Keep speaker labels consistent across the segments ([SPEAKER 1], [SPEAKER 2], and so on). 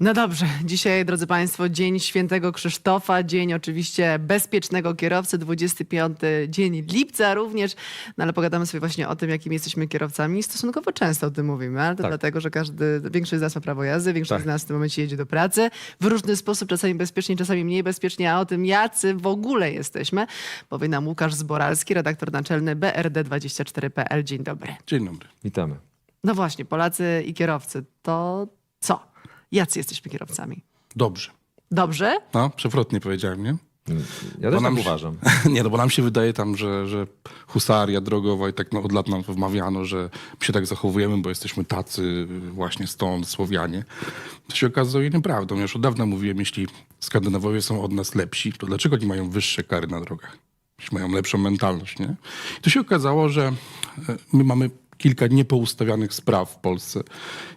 [SPEAKER 1] No dobrze, dzisiaj, drodzy Państwo, Dzień Świętego Krzysztofa, dzień oczywiście bezpiecznego kierowcy, 25 dzień lipca również, no ale pogadamy sobie właśnie o tym, jakimi jesteśmy kierowcami. Stosunkowo często o tym mówimy, ale to
[SPEAKER 2] Tak.
[SPEAKER 1] dlatego, że każdy, większość z nas ma prawo jazdy, większość
[SPEAKER 2] Tak.
[SPEAKER 1] z nas w tym momencie jedzie do pracy w różny sposób, czasami bezpiecznie, czasami mniej bezpiecznie, a o tym, jacy w ogóle jesteśmy, powie nam Łukasz Zboralski, redaktor naczelny BRD24.pl. Dzień dobry.
[SPEAKER 3] Dzień dobry.
[SPEAKER 2] Witamy.
[SPEAKER 1] No właśnie, Polacy i kierowcy, to co? Jacy jesteśmy kierowcami?
[SPEAKER 3] Dobrze.
[SPEAKER 1] Dobrze?
[SPEAKER 3] No, przewrotnie powiedziałem, nie?
[SPEAKER 2] Ja też
[SPEAKER 3] nam
[SPEAKER 2] tak
[SPEAKER 3] się-
[SPEAKER 2] uważam.
[SPEAKER 3] Nie, no bo nam się wydaje tam, że, że husaria drogowa i tak no, od lat nam wmawiano, że się tak zachowujemy, bo jesteśmy tacy właśnie stąd, Słowianie. To się okazuje nieprawdą. Ja już od dawna mówiłem, jeśli Skandynawowie są od nas lepsi, to dlaczego nie mają wyższe kary na drogach? Jeśli mają lepszą mentalność, nie? I to się okazało, że e, my mamy kilka niepoustawianych spraw w Polsce.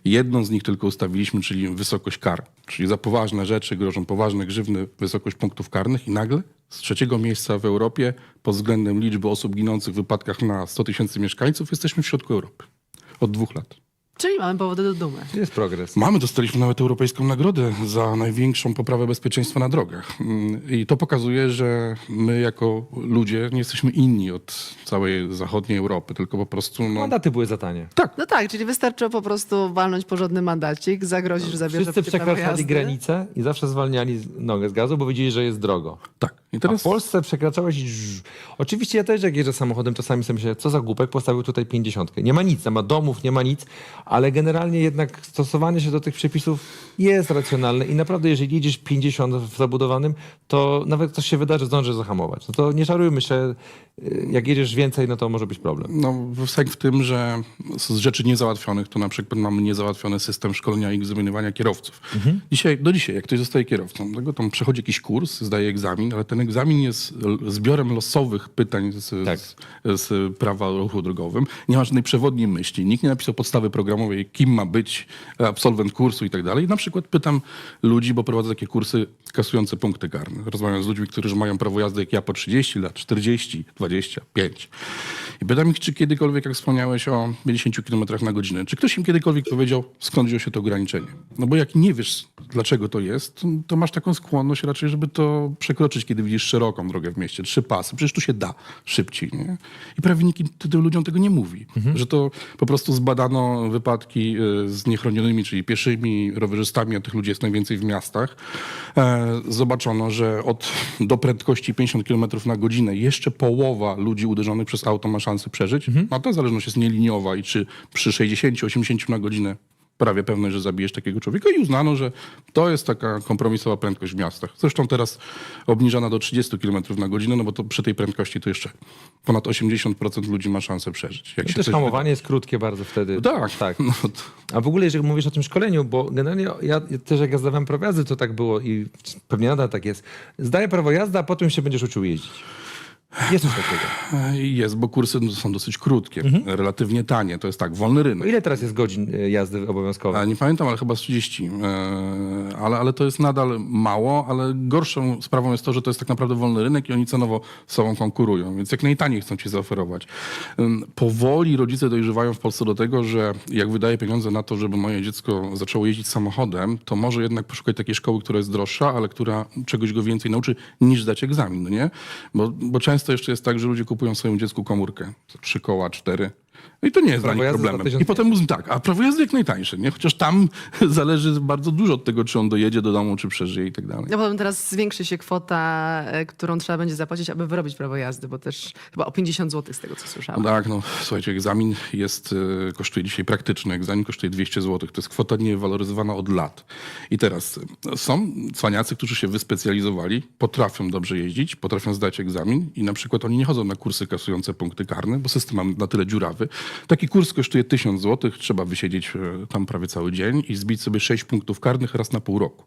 [SPEAKER 3] Jedną z nich tylko ustawiliśmy, czyli wysokość kar. Czyli za poważne rzeczy grożą poważne grzywny, wysokość punktów karnych i nagle z trzeciego miejsca w Europie pod względem liczby osób ginących w wypadkach na 100 tysięcy mieszkańców jesteśmy w środku Europy. Od dwóch lat.
[SPEAKER 1] Czyli mamy powody do dumy.
[SPEAKER 2] Jest progres.
[SPEAKER 3] Mamy, dostaliśmy nawet europejską nagrodę za największą poprawę bezpieczeństwa na drogach. Mm, I to pokazuje, że my jako ludzie nie jesteśmy inni od całej zachodniej Europy, tylko po prostu... No,
[SPEAKER 2] Mandaty były za tanie.
[SPEAKER 3] tak,
[SPEAKER 1] No tak, czyli wystarczyło po prostu walnąć porządny mandacik, zagrozić, że zabierze
[SPEAKER 2] Wszyscy przekraczali
[SPEAKER 1] jazdy.
[SPEAKER 2] granicę i zawsze zwalniali nogę z gazu, bo wiedzieli, że jest drogo.
[SPEAKER 3] tak. I
[SPEAKER 2] A
[SPEAKER 3] teraz...
[SPEAKER 2] w Polsce przekraczałeś... Oczywiście ja też jak jeżdżę samochodem, czasami sobie myślę, co za głupek, postawił tutaj 50. Nie ma nic, nie ma domów, nie ma nic, ale generalnie jednak stosowanie się do tych przepisów jest racjonalne i naprawdę jeżeli jedziesz 50 w zabudowanym, to nawet coś się wydarzy, zdążysz zahamować. No to nie czarujmy się, y, jak jedziesz więcej, no to może być problem.
[SPEAKER 3] No, sęk w tym, że z rzeczy niezałatwionych, to na przykład mamy niezałatwiony system szkolenia i egzaminowania kierowców. Dzisiaj, do dzisiaj, jak ktoś zostaje kierowcą, tego tam przechodzi jakiś kurs, zdaje egzamin, ale ten egzamin jest zbiorem losowych pytań z,
[SPEAKER 2] Tak.
[SPEAKER 3] z, z prawa o ruchu drogowym. Nie ma żadnej przewodniej myśli. Nikt nie napisał podstawy programowej, kim ma być absolwent kursu i tak dalej. Na przykład pytam ludzi, bo prowadzę takie kursy kasujące punkty karne. Rozmawiam z ludźmi, którzy mają prawo jazdy jak ja po 30 lat, 40, 25. I pytam ich, czy kiedykolwiek, jak wspomniałeś o 50 km na godzinę, czy ktoś im kiedykolwiek powiedział, skąd wziął się to ograniczenie? No bo jak nie wiesz, dlaczego to jest, to- to masz taką skłonność raczej, żeby to przekroczyć, kiedy widzisz szeroką drogę w mieście, trzy pasy. Przecież tu się da szybciej, nie? I prawie nikt tym ludziom tego nie mówi. Że to po prostu zbadano wypadki y, z niechronionymi, czyli pieszymi, rowerzystami, a tych ludzi jest najwięcej w miastach. E, Zobaczono, że od do prędkości 50 km na godzinę jeszcze połowa ludzi uderzonych przez auto ma szansę przeżyć. No ta zależność jest nieliniowa i czy przy 60-80 na godzinę prawie pewne, że zabijesz takiego człowieka i uznano, że to jest taka kompromisowa prędkość w miastach. Zresztą teraz obniżana do 30 km na godzinę, no bo to przy tej prędkości to jeszcze ponad 80% ludzi ma szansę przeżyć. Jak
[SPEAKER 2] I
[SPEAKER 3] się
[SPEAKER 2] też hamowanie jest krótkie bardzo wtedy.
[SPEAKER 3] wyda- Tak,
[SPEAKER 2] tak.
[SPEAKER 3] No, to,
[SPEAKER 2] A w ogóle, jeżeli mówisz o tym szkoleniu, bo generalnie ja ja też jak ja zdawałem prawo jazdy, to tak było i pewnie nadal tak jest. Zdaję prawo jazdy, a potem się będziesz uczył jeździć. Jest coś takiego.
[SPEAKER 3] e, jest, bo kursy są dosyć krótkie,
[SPEAKER 2] Mhm.
[SPEAKER 3] relatywnie tanie. To jest tak, wolny rynek.
[SPEAKER 2] ile teraz jest godzin y, jazdy obowiązkowej?
[SPEAKER 3] A nie pamiętam, ale chyba z 30. E, ale, ale to jest nadal mało, ale gorszą sprawą jest to, że to jest tak naprawdę wolny rynek i oni cenowo z sobą konkurują, więc jak najtaniej chcą ci zaoferować. Ym, Powoli rodzice dojrzewają w Polsce do tego, że jak wydaje pieniądze na to, żeby moje dziecko zaczęło jeździć samochodem, to może jednak poszukać takiej szkoły, która jest droższa, ale która czegoś go więcej nauczy niż zdać egzamin, no nie? Bo, bo często jeszcze jest tak, że ludzie kupują swojemu dziecku komórkę, trzy koła, cztery. No I to nie jest
[SPEAKER 2] Prawo
[SPEAKER 3] dla nich problemem.
[SPEAKER 2] 1000
[SPEAKER 3] I potem mówię tak, a prawo jazdy jak najtańsze, nie? Chociaż tam zależy bardzo dużo od tego, czy on dojedzie do domu, czy przeżyje i tak dalej.
[SPEAKER 1] No potem teraz zwiększy się kwota, e, którą trzeba będzie zapłacić, aby wyrobić prawo jazdy, bo też chyba o 50 zł z tego, co
[SPEAKER 3] No
[SPEAKER 1] słyszałam.
[SPEAKER 3] tak, no słuchajcie, egzamin jest, y, kosztuje dzisiaj praktyczny, egzamin kosztuje 200 zł. To jest kwota niewaloryzowana od lat. I teraz y, są cwaniacy, którzy się wyspecjalizowali, potrafią dobrze jeździć, potrafią zdać egzamin i na przykład oni nie chodzą na kursy kasujące punkty karne, bo system mam na tyle dziurawy. Taki kurs kosztuje 1000 zł, trzeba wysiedzieć y, tam prawie cały dzień i zbić sobie 6 punktów karnych raz na pół roku.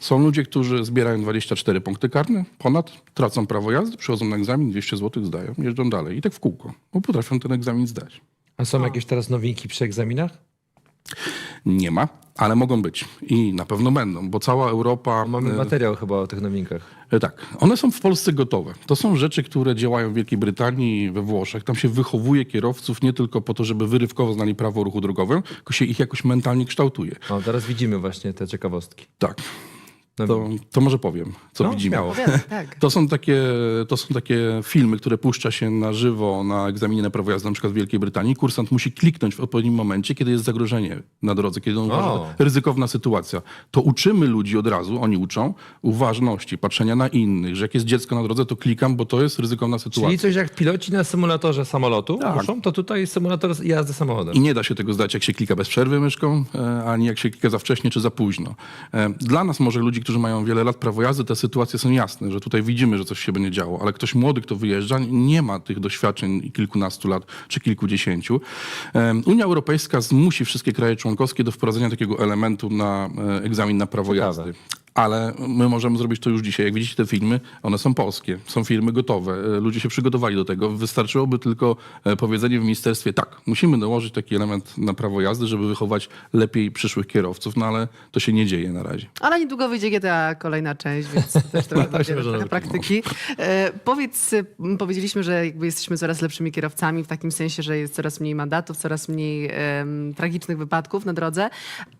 [SPEAKER 3] Są ludzie, którzy zbierają 24 punkty karne, ponad, tracą prawo jazdy, przychodzą na egzamin, 200 zł zdają, jeżdżą dalej i tak w kółko, bo potrafią ten egzamin zdać.
[SPEAKER 2] A są jakieś teraz nowinki przy egzaminach?
[SPEAKER 3] Nie ma, ale mogą być i na pewno będą, bo cała Europa...
[SPEAKER 2] Mamy
[SPEAKER 3] e,
[SPEAKER 2] materiał chyba o tych nowinkach.
[SPEAKER 3] E, Tak, one są w Polsce gotowe. To są rzeczy, które działają w Wielkiej Brytanii we Włoszech. Tam się wychowuje kierowców nie tylko po to, żeby wyrywkowo znali prawo o ruchu drogowym, tylko się ich jakoś mentalnie kształtuje.
[SPEAKER 2] O, teraz widzimy właśnie te ciekawostki.
[SPEAKER 3] Tak. To, to może powiem, co
[SPEAKER 2] No,
[SPEAKER 3] widzimy.
[SPEAKER 2] śmiało.
[SPEAKER 1] Tak.
[SPEAKER 3] To są, takie, to są takie filmy, które puszcza się na żywo na egzaminie na prawo jazdy, na przykład w Wielkiej Brytanii. Kursant musi kliknąć w odpowiednim momencie, kiedy jest zagrożenie na drodze, kiedy on uważa,
[SPEAKER 2] O.
[SPEAKER 3] ryzykowna sytuacja. To uczymy ludzi od razu, oni uczą uważności, patrzenia na innych, że jak jest dziecko na drodze, to klikam, bo to jest ryzykowna sytuacja.
[SPEAKER 2] Czyli coś jak piloci na symulatorze samolotu
[SPEAKER 3] Tak.
[SPEAKER 2] muszą, to tutaj symulator jazdy samochodem.
[SPEAKER 3] I nie da się tego zdać, jak się klika bez przerwy myszką, e, ani jak się klika za wcześnie czy za późno. E, Dla nas, może ludzi, którzy mają wiele lat prawo jazdy, te sytuacje są jasne, że tutaj widzimy, że coś się będzie działo, ale ktoś młody, kto wyjeżdża, nie ma tych doświadczeń kilkunastu lat czy kilkudziesięciu. Unia Europejska zmusi wszystkie kraje członkowskie do wprowadzenia takiego elementu na e, egzamin na prawo
[SPEAKER 2] Ciekawe.
[SPEAKER 3] jazdy. Ale my możemy zrobić to już dzisiaj. Jak widzicie te filmy, one są polskie, są firmy gotowe, e, ludzie się przygotowali do tego. Wystarczyłoby tylko e, powiedzenie w ministerstwie, tak, musimy dołożyć taki element na prawo jazdy, żeby wychować lepiej przyszłych kierowców, no ale to się nie dzieje na razie.
[SPEAKER 1] Ale niedługo wyjdzie GTA kolejna część, więc to też trochę będzie trochę
[SPEAKER 2] nawet.
[SPEAKER 1] praktyki. E, powiedz, powiedzieliśmy, że jakby jesteśmy coraz lepszymi kierowcami, w takim sensie, że jest coraz mniej mandatów, coraz mniej em, tragicznych wypadków na drodze,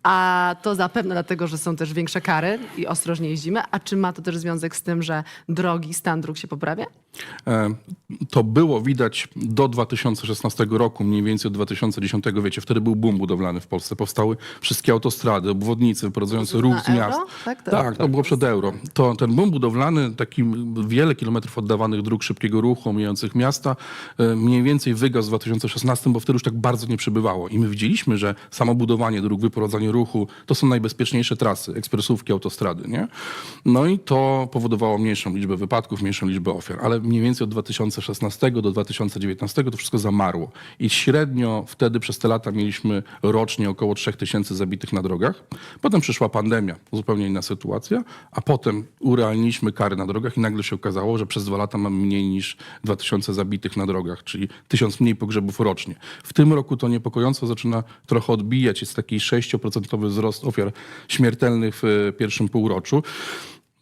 [SPEAKER 1] a to zapewne dlatego, że są też większe kary i ostrożnie jeździmy. A czy ma to też związek z tym, że drogi, stan dróg się poprawia?
[SPEAKER 3] E, To było widać do 2016 roku, mniej więcej od 2010, wiecie, wtedy był boom budowlany w Polsce. Powstały wszystkie autostrady, obwodnice wyprowadzające ruch z miast.
[SPEAKER 1] euro? Tak, to-
[SPEAKER 3] tak, to było przed euro. To ten boom budowlany, taki wiele kilometrów oddawanych dróg szybkiego ruchu, omijających miasta, e, mniej więcej wygasł w 2016, bo wtedy już tak bardzo nie przybywało. I my widzieliśmy, że samo budowanie dróg, wyprowadzanie ruchu, to są najbezpieczniejsze trasy, ekspresówki, autostrady, nie? No i to powodowało mniejszą liczbę wypadków, mniejszą liczbę ofiar. Ale mniej więcej od 2016 do 2019 to wszystko zamarło. I średnio wtedy przez te lata mieliśmy rocznie około 3000 zabitych na drogach. Potem przyszła pandemia, zupełnie inna sytuacja, a potem urealniliśmy kary na drogach i nagle się okazało, że przez dwa lata mamy mniej niż 2000 zabitych na drogach, czyli 1000 mniej pogrzebów rocznie. W tym roku to niepokojąco zaczyna trochę odbijać. Jest taki 6% wzrost ofiar śmiertelnych w e, pierwszym półroczu.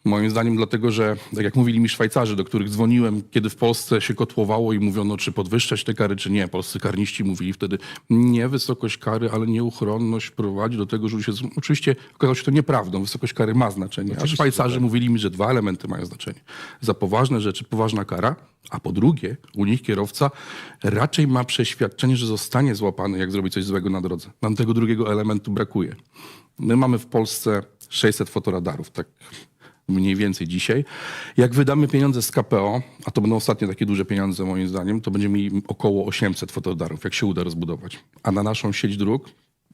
[SPEAKER 3] Moim zdaniem dlatego, że tak jak mówili mi Szwajcarzy, do których dzwoniłem, kiedy w Polsce się kotłowało i mówiono, czy podwyższać te kary, czy nie. Polscy karniści mówili wtedy, nie wysokość kary, ale nieuchronność prowadzi do tego, że jest... Oczywiście okazało się to nieprawdą. Wysokość kary ma znaczenie. A Szwajcarzy mówili mi, że dwa elementy mają znaczenie. Za poważne rzeczy poważna kara, a po drugie, u nich kierowca raczej ma przeświadczenie, że zostanie złapany, jak zrobi coś złego na drodze. Nam tego drugiego elementu brakuje. My mamy w Polsce 600 fotoradarów, tak mniej więcej dzisiaj. Jak wydamy pieniądze z KPO, a to będą ostatnie takie duże pieniądze moim zdaniem, to będziemy mieli około 800 fotoradarów, jak się uda rozbudować. A na naszą sieć dróg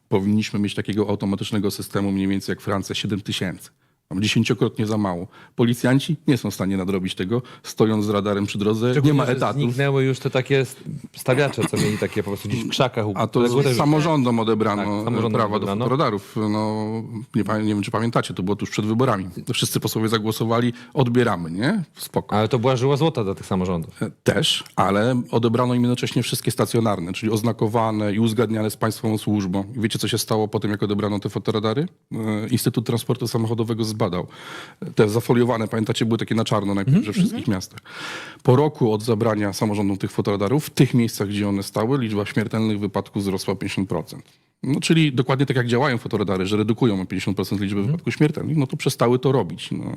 [SPEAKER 3] powinniśmy mieć takiego automatycznego systemu mniej więcej jak Francja 7 tysięcy. Mamy dziesięciokrotnie za mało. Policjanci nie są w stanie nadrobić tego, stojąc z radarem przy drodze. Nie ma
[SPEAKER 2] że
[SPEAKER 3] etatów.
[SPEAKER 2] Zniknęły już te takie stawiacze, co mieli takie po prostu gdzieś w krzakach.
[SPEAKER 3] A to
[SPEAKER 2] też-
[SPEAKER 3] samorządom odebrano
[SPEAKER 2] Tak, samorządom
[SPEAKER 3] prawa
[SPEAKER 2] odebrano.
[SPEAKER 3] do fotoradarów. No, nie, nie wiem, czy pamiętacie, to było tuż przed wyborami. Wszyscy posłowie zagłosowali, odbieramy, nie? Spoko.
[SPEAKER 2] Ale to była żyła złota dla tych samorządów.
[SPEAKER 3] Też, ale odebrano im jednocześnie wszystkie stacjonarne, czyli oznakowane i uzgadniane z państwową służbą. I wiecie, co się stało po tym, jak odebrano te fotoradary? E, Instytut Transportu Samochodowego zbadał. Te zafoliowane, pamiętacie, były takie na czarno najpierw we wszystkich miastach. Po roku od zabrania samorządom tych fotoradarów, w tych miejscach, gdzie one stały, liczba śmiertelnych wypadków wzrosła o 50%. No, czyli dokładnie tak jak działają fotoradary, że redukują o 50% liczbę wypadków śmiertelnych, no to przestały to robić. No,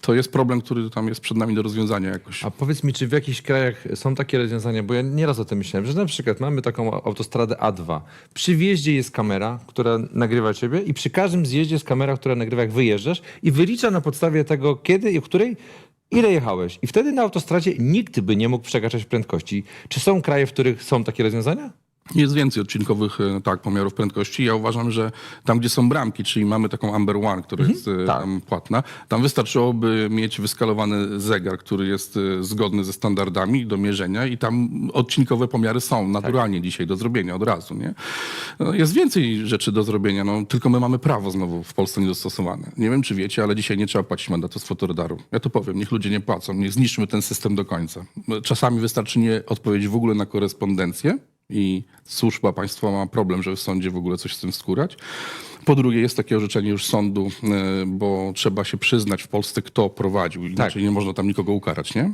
[SPEAKER 3] to jest problem, który tam jest przed nami do rozwiązania jakoś.
[SPEAKER 2] A powiedz mi, czy w jakichś krajach są takie rozwiązania, bo ja nieraz o tym myślałem, że na przykład mamy taką autostradę A2. Przy wjeździe jest kamera, która nagrywa ciebie i przy każdym zjeździe jest kamera, która nagrywa jak wyjeżdżasz i wylicza na podstawie tego, kiedy i której ile jechałeś. I wtedy na autostradzie nikt by nie mógł przekraczać prędkości. Czy są kraje, w których są takie rozwiązania?
[SPEAKER 3] Jest więcej odcinkowych e, tak, pomiarów prędkości. Ja uważam, że tam, gdzie są bramki, czyli mamy taką Amber One, która jest e,
[SPEAKER 2] tak.
[SPEAKER 3] tam płatna, tam wystarczyłoby mieć wyskalowany zegar, który jest e, zgodny ze standardami do mierzenia i tam odcinkowe pomiary są naturalnie dzisiaj do zrobienia od razu. Nie? No, Jest więcej rzeczy do zrobienia, no, tylko my mamy prawo znowu w Polsce niedostosowane. Nie wiem, czy wiecie, ale dzisiaj nie trzeba płacić mandatu z fotoradaru. Ja to powiem, niech ludzie nie płacą, niech zniszczmy ten system do końca. Czasami wystarczy nie odpowiedzieć w ogóle na korespondencję, i służba państwowa ma problem, żeby w sądzie w ogóle coś z tym skórać. Po drugie, jest takie orzeczenie już sądu, e, bo trzeba się przyznać w Polsce, kto prowadził, inaczej nie można tam nikogo ukarać, nie?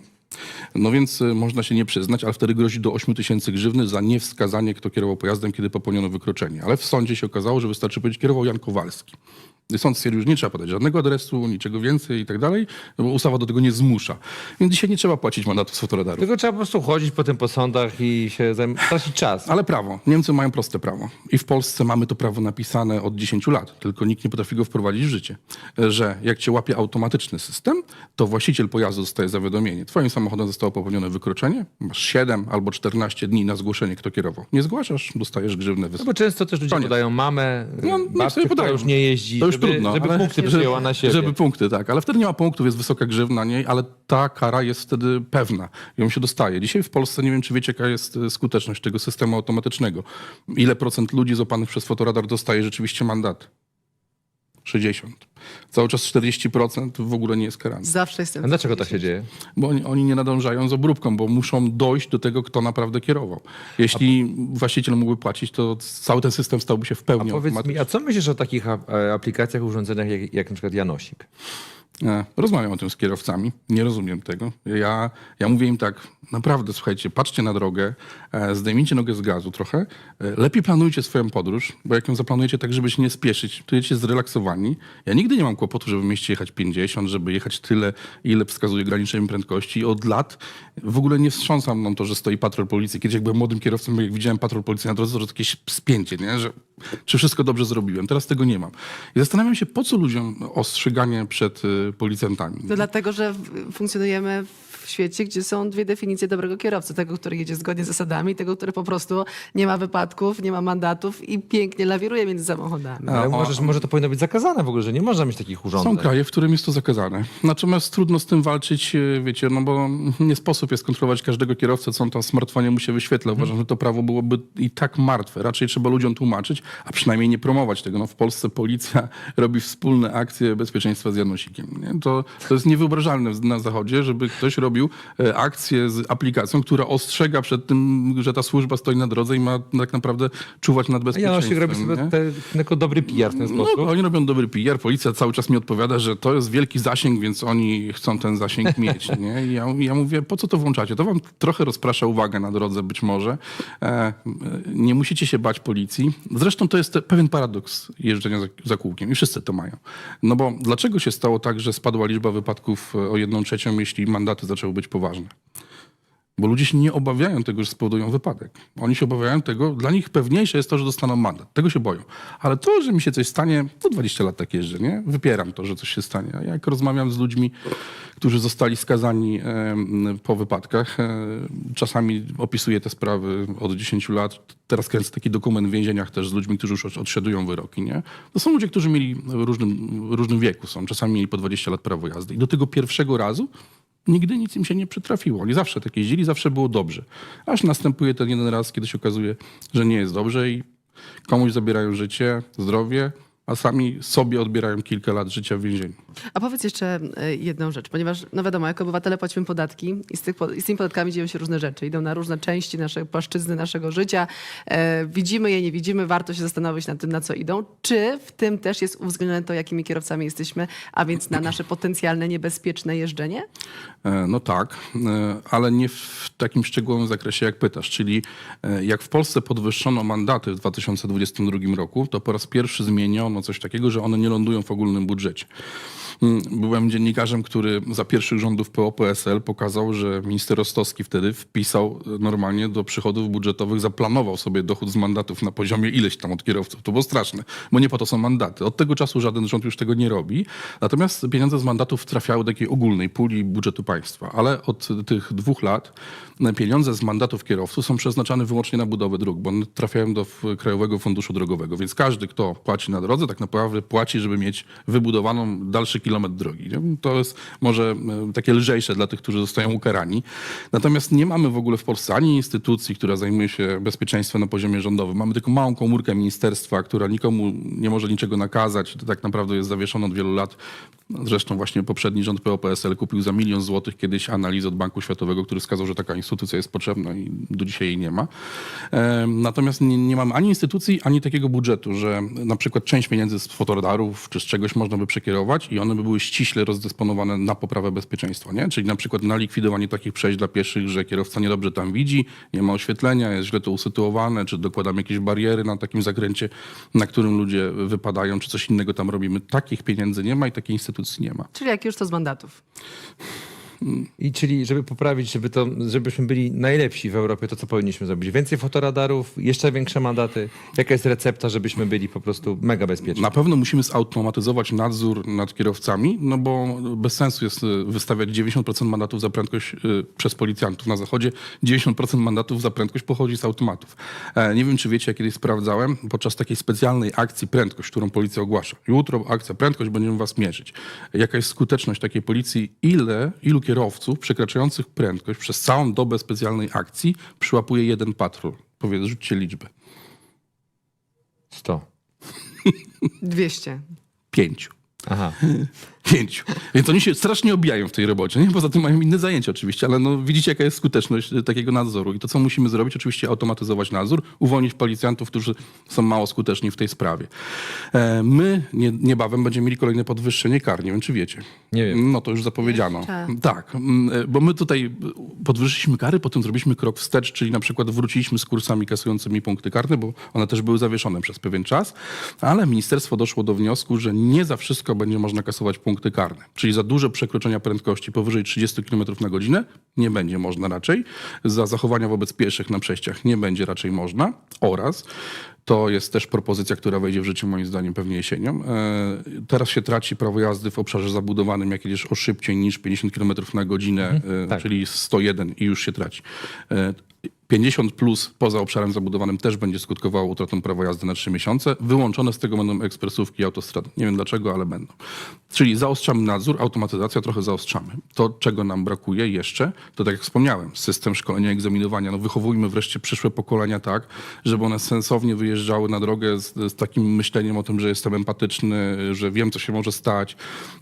[SPEAKER 3] No więc e, można się nie przyznać, ale wtedy grozi do 8 tysięcy grzywny za niewskazanie, kto kierował pojazdem, kiedy popełniono wykroczenie. Ale w sądzie się okazało, że wystarczy powiedzieć, kierował Jan Kowalski. Sąd stwierdził, że nie trzeba podać żadnego adresu, niczego więcej i tak dalej, bo ustawa do tego nie zmusza. Więc dzisiaj nie trzeba płacić mandatu z fotoradarów.
[SPEAKER 2] Tylko trzeba po prostu chodzić po tym po sądach i się zajm- tracić czas.
[SPEAKER 3] Ale prawo. Niemcy mają proste prawo. I w Polsce mamy to prawo napisane od 10 lat, tylko nikt nie potrafi go wprowadzić w życie. Że jak cię łapie automatyczny system, to właściciel pojazdu dostaje zawiadomienie. Twoim samochodem zostało popełnione wykroczenie, masz 7 albo 14 dni na zgłoszenie, kto kierował. Nie zgłaszasz, dostajesz grzywnę
[SPEAKER 2] No bo często też ludzie
[SPEAKER 3] Koniec.
[SPEAKER 2] podają mamę,
[SPEAKER 3] No,
[SPEAKER 2] no,
[SPEAKER 3] no
[SPEAKER 2] babcię,
[SPEAKER 3] sobie
[SPEAKER 2] która
[SPEAKER 3] podają.
[SPEAKER 2] już nie jeździ,
[SPEAKER 3] To już
[SPEAKER 2] żeby,
[SPEAKER 3] trudno,
[SPEAKER 2] żeby
[SPEAKER 3] ale-
[SPEAKER 2] punkty przyjęła na siebie.
[SPEAKER 3] Żeby punkty, tak. Ale wtedy nie ma punktów, jest wysoka grzywna, nie? ale ta kara jest wtedy pewna. Ją się dostaje. Dzisiaj w Polsce, nie wiem czy wiecie, jaka jest e, skuteczność tego systemu automatycznego. Ile procent ludzi złapanych przez fotoradar dostaje rzeczywiście mandat? 60. Cały czas 40% w ogóle nie jest karany.
[SPEAKER 1] Zawsze jestem.
[SPEAKER 2] A dlaczego tak się dzieje?
[SPEAKER 3] Bo oni, oni nie nadążają z obróbką, bo muszą dojść do tego, kto naprawdę kierował. Jeśli właściciel mógłby płacić, to cały ten system stałby się w
[SPEAKER 2] A
[SPEAKER 3] pełni
[SPEAKER 2] powiedz mi,
[SPEAKER 3] automatyczny.
[SPEAKER 2] a co myślisz o takich a- e, aplikacjach, urządzeniach jak, jak na przykład Janosik?
[SPEAKER 3] E, Rozmawiam o tym z kierowcami, nie rozumiem tego. Ja, ja mówię im tak, naprawdę słuchajcie, patrzcie na drogę, e, zdejmijcie nogę z gazu trochę, e, lepiej planujcie swoją podróż, bo jak ją zaplanujecie tak, żeby się nie spieszyć, to jedziecie zrelaksowani. Ja nigdy nie mam kłopotu, żeby w mieście jechać 50, żeby jechać tyle, ile wskazuje granicznej prędkości. Od lat w ogóle nie wstrząsam mną to, że stoi patrol policji. Kiedyś jak byłem młodym kierowcą, jak widziałem patrol policji na drodze, to jakieś spięcie, nie? że czy wszystko dobrze zrobiłem. Teraz tego nie mam. I zastanawiam się, po co ludziom ostrzeganie przed policjantami.
[SPEAKER 1] To dlatego, że funkcjonujemy w świecie, gdzie są dwie definicje dobrego kierowcy. Tego, który jedzie zgodnie z zasadami, tego, który po prostu nie ma wypadków, nie ma mandatów i pięknie lawiruje między samochodami.
[SPEAKER 2] Ale możesz, może to powinno być zakazane w ogóle, że nie można mieć takich
[SPEAKER 3] Są
[SPEAKER 2] urządzeń.
[SPEAKER 3] kraje, w którym jest to zakazane. Natomiast trudno z tym walczyć, e, wiecie, no bo nie sposób jest kontrolować każdego kierowcę, co on tam w smartfonie mu się wyświetla. Uważam, że to prawo byłoby i tak martwe. Raczej trzeba ludziom tłumaczyć, a przynajmniej nie promować tego. No w Polsce policja robi wspólne akcje bezpieczeństwa z Janosikiem. Nie? To, to jest niewyobrażalne na Zachodzie, żeby ktoś robił e, akcję z aplikacją, która ostrzega przed tym, że ta służba stoi na drodze i ma tak naprawdę czuwać nad bezpieczeństwem.
[SPEAKER 2] Janosik robi sobie te, jako dobry PR w ten
[SPEAKER 3] No,
[SPEAKER 2] sposób.
[SPEAKER 3] oni robią dobry PR. Policja cały czas mi odpowiada, że to jest wielki zasięg, więc oni chcą ten zasięg mieć. Nie? I ja, ja mówię, po co to włączacie? To wam trochę rozprasza uwagę na drodze być może. E, e, nie musicie się bać policji. Zresztą to jest pewien paradoks jeżdżenia za, za kółkiem i wszyscy to mają. No bo dlaczego się stało tak, że spadła liczba wypadków e, o jedną trzecią, jeśli mandaty zaczęły być poważne? Bo ludzie się nie obawiają tego, że spowodują wypadek. Oni się obawiają tego, dla nich pewniejsze jest to, że dostaną mandat. Tego się boją. Ale to, że mi się coś stanie, to 20 lat tak jeżdżę, nie? Wypieram to, że coś się stanie. A jak rozmawiam z ludźmi, którzy zostali skazani po wypadkach, e, czasami opisuję te sprawy od 10 lat. Teraz kręcę taki dokument w więzieniach też z ludźmi, którzy już od- odsiadują wyroki, nie? To są ludzie, którzy mieli w różnym, różnym wieku są. Czasami mieli po 20 lat prawo jazdy. I do tego pierwszego razu Nigdy nic im się nie przytrafiło. Oni zawsze tak jeździli, zawsze było dobrze. Aż następuje ten jeden raz, kiedy się okazuje, że nie jest dobrze i komuś zabierają życie, zdrowie, a sami sobie odbierają kilka lat życia w więzieniu.
[SPEAKER 1] A powiedz jeszcze e, jedną rzecz, ponieważ, no wiadomo, jako obywatele płacimy podatki i z, tych, i z tymi podatkami dzieją się różne rzeczy. Idą na różne części naszej płaszczyzny naszego życia. E, widzimy je, nie widzimy. Warto się zastanowić nad tym, na co idą. Czy w tym też jest uwzględnione to, jakimi kierowcami jesteśmy, a więc na nasze potencjalne niebezpieczne jeżdżenie?
[SPEAKER 3] E, No tak, e, ale nie w takim szczegółowym zakresie, jak pytasz. Czyli e, jak w Polsce podwyższono mandaty w 2022 roku, to po raz pierwszy zmieniono coś takiego, że one nie lądują w ogólnym budżecie. Mm, Byłem dziennikarzem, który za pierwszych rządów PO-PSL pokazał, że minister Rostowski wtedy wpisał e, normalnie do przychodów budżetowych, zaplanował sobie dochód z mandatów na poziomie ileś tam od kierowców. To było straszne, bo nie po to są mandaty. Od tego czasu żaden rząd już tego nie robi. Natomiast pieniądze z mandatów trafiały do takiej ogólnej puli budżetu państwa. Ale od tych dwóch lat e, pieniądze z mandatów kierowców są przeznaczane wyłącznie na budowę dróg, bo one trafiają do Krajowego Funduszu Drogowego. Więc każdy, kto płaci na drodze, tak naprawdę płaci, żeby mieć wybudowaną dalszy kilometr drogi. Nie? To jest może e, takie lżejsze dla tych, którzy zostają ukarani. Natomiast nie mamy w ogóle w Polsce ani instytucji, która zajmuje się bezpieczeństwem na poziomie rządowym. Mamy tylko małą komórkę ministerstwa, która nikomu nie może niczego nakazać. To tak naprawdę jest zawieszone od wielu lat. Zresztą właśnie poprzedni rząd PO-PSL kupił za milion złotych kiedyś analizę od Banku Światowego, który wskazał, że taka instytucja jest potrzebna i do dzisiaj jej nie ma. Natomiast nie, nie mamy ani instytucji, ani takiego budżetu, że na przykład część pieniędzy z fotoradarów czy z czegoś można by przekierować i one by były ściśle rozdysponowane na poprawę bezpieczeństwa. Nie? Czyli na przykład na likwidowanie takich przejść dla pieszych, że kierowca niedobrze tam widzi, nie ma oświetlenia, jest źle to usytuowane, czy dokładamy jakieś bariery na takim zakręcie, na którym ludzie wypadają, czy coś innego tam robimy. Takich pieniędzy nie ma i takiej instytucji nie ma.
[SPEAKER 1] Czyli jak już to z mandatów.
[SPEAKER 2] I czyli, żeby poprawić, żeby to, żebyśmy byli najlepsi w Europie, to co powinniśmy zrobić? Więcej fotoradarów, jeszcze większe mandaty? Jaka jest recepta, żebyśmy byli po prostu mega bezpieczni?
[SPEAKER 3] Na pewno musimy zautomatyzować nadzór nad kierowcami, no bo bez sensu jest y, wystawiać 90% mandatów za prędkość y, przez policjantów na zachodzie. 90% mandatów za prędkość pochodzi z automatów. E, Nie wiem, czy wiecie, ja kiedyś sprawdzałem, podczas takiej specjalnej akcji prędkość, którą policja ogłasza. Jutro akcja prędkość, będziemy was mierzyć. Jaka jest skuteczność takiej policji? Ile, ilu kierowców przekraczających prędkość przez całą dobę specjalnej akcji przyłapuje jeden patrol? Powiedz, rzućcie liczbę.
[SPEAKER 2] 100.
[SPEAKER 1] 200.
[SPEAKER 3] Pięciu.
[SPEAKER 2] Aha.
[SPEAKER 3] Pięciu. Więc oni się strasznie obijają w tej robocie. Nie? Poza tym mają inne zajęcia oczywiście, ale no, widzicie, jaka jest skuteczność e, takiego nadzoru. I to, co musimy zrobić, oczywiście automatyzować nadzór, uwolnić policjantów, którzy są mało skuteczni w tej sprawie. E, my nie, niebawem będziemy mieli kolejne podwyższenie kar. Nie wiem, czy wiecie.
[SPEAKER 2] Nie wiem.
[SPEAKER 3] No to już zapowiedziano.
[SPEAKER 1] Jeszcze.
[SPEAKER 3] Tak, mm, e, bo my tutaj podwyższyliśmy kary, potem zrobiliśmy krok wstecz, czyli na przykład wróciliśmy z kursami kasującymi punkty karne, bo one też były zawieszone przez pewien czas, ale ministerstwo doszło do wniosku, że nie za wszystko będzie można kasować punkty karne. Czyli za duże przekroczenia prędkości powyżej 30 km na godzinę nie będzie można raczej. Za zachowania wobec pieszych na przejściach nie będzie raczej można oraz to jest też propozycja, która wejdzie w życie moim zdaniem pewnie jesienią. E, Teraz się traci prawo jazdy w obszarze zabudowanym, jak jedziesz o szybciej niż 50 km na godzinę, e,
[SPEAKER 2] tak.
[SPEAKER 3] czyli 101 i już się traci. E, 50 plus poza obszarem zabudowanym też będzie skutkowało utratą prawa jazdy na 3 miesiące. Wyłączone z tego będą ekspresówki i autostrady. Nie wiem dlaczego, ale będą. Czyli zaostrzamy nadzór, automatyzacja trochę zaostrzamy. To, czego nam brakuje jeszcze, to tak jak wspomniałem, system szkolenia, egzaminowania. No wychowujmy wreszcie przyszłe pokolenia tak, żeby one sensownie wyjeżdżały na drogę z, z takim myśleniem o tym, że jestem empatyczny, że wiem, co się może stać,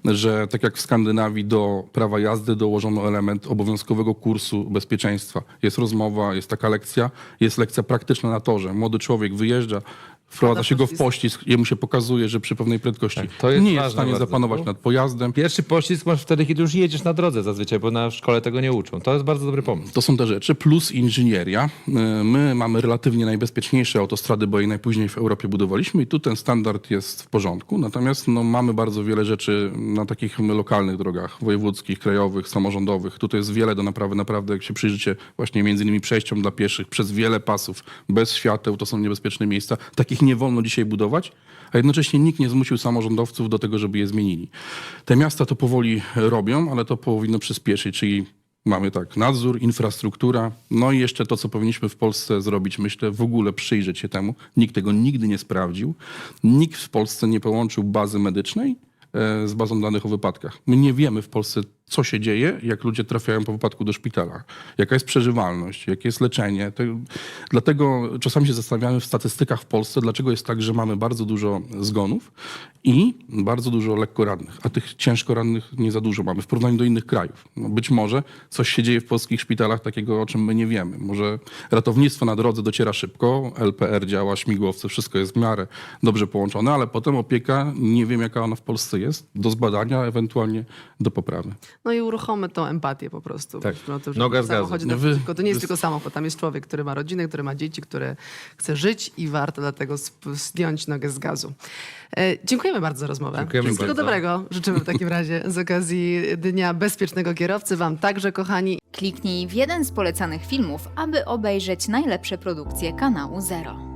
[SPEAKER 3] że tak jak w Skandynawii do prawa jazdy dołożono element obowiązkowego kursu bezpieczeństwa. Jest rozmowa, jest taka lekcja, jest lekcja praktyczna na torze. Młody człowiek wyjeżdża, wprowadza się go w
[SPEAKER 1] poślizg.
[SPEAKER 3] poślizg, jemu się pokazuje, że przy pewnej prędkości
[SPEAKER 2] Tak, to jest
[SPEAKER 3] nie jest w
[SPEAKER 2] ważne
[SPEAKER 3] stanie
[SPEAKER 2] bardzo.
[SPEAKER 3] zapanować nad pojazdem.
[SPEAKER 2] Pierwszy poślizg masz wtedy, kiedy już jedziesz na drodze zazwyczaj, bo na szkole tego nie uczą. To jest bardzo dobry pomysł.
[SPEAKER 3] To są te rzeczy, plus inżynieria. Y, My mamy relatywnie najbezpieczniejsze autostrady, bo je najpóźniej w Europie budowaliśmy i tu ten standard jest w porządku. Natomiast no, mamy bardzo wiele rzeczy na takich lokalnych drogach, wojewódzkich, krajowych, samorządowych. Tutaj jest wiele do naprawy. Naprawdę, jak się przyjrzycie właśnie między innymi przejściom dla pieszych przez wiele pasów, bez świateł, to są niebezpieczne miejsca. Takich nie wolno dzisiaj budować, a jednocześnie nikt nie zmusił samorządowców do tego, żeby je zmienili. Te miasta to powoli robią, ale to powinno przyspieszyć, czyli Mamy tak, nadzór, infrastruktura, no i jeszcze to, co powinniśmy w Polsce zrobić, myślę, w ogóle przyjrzeć się temu. Nikt tego nigdy nie sprawdził. Nikt w Polsce nie połączył bazy medycznej e, z bazą danych o wypadkach. My nie wiemy w Polsce, co się dzieje, jak ludzie trafiają po wypadku do szpitala. Jaka jest przeżywalność, jakie jest leczenie. Dlatego czasami się zastanawiamy w statystykach w Polsce, dlaczego jest tak, że mamy bardzo dużo zgonów i bardzo dużo lekko rannych, a tych ciężko rannych nie za dużo mamy w porównaniu do innych krajów. No być może coś się dzieje w polskich szpitalach takiego, o czym my nie wiemy. Może ratownictwo na drodze dociera szybko, LPR działa, śmigłowce, wszystko jest w miarę dobrze połączone, ale potem opieka, nie wiem jaka ona w Polsce jest, do zbadania, ewentualnie do poprawy.
[SPEAKER 1] No i uruchommy tą empatię po prostu.
[SPEAKER 2] Tak.
[SPEAKER 1] No to,
[SPEAKER 2] Noga
[SPEAKER 1] w
[SPEAKER 2] z gazu.
[SPEAKER 1] samochodzie
[SPEAKER 3] No wy-
[SPEAKER 1] przeciwko. To nie jest
[SPEAKER 3] wy-
[SPEAKER 1] tylko samochód, tam jest człowiek, który ma rodzinę, który ma dzieci, który chce żyć i warto dlatego zdjąć nogę z gazu. E, dziękujemy bardzo za rozmowę.
[SPEAKER 2] Dziękujemy
[SPEAKER 1] Wszystkiego
[SPEAKER 2] bardzo.
[SPEAKER 1] dobrego życzymy w takim razie z okazji Dnia Bezpiecznego Kierowcy. Wam także, kochani.
[SPEAKER 4] Kliknij w jeden z polecanych filmów, aby obejrzeć najlepsze produkcje kanału Zero.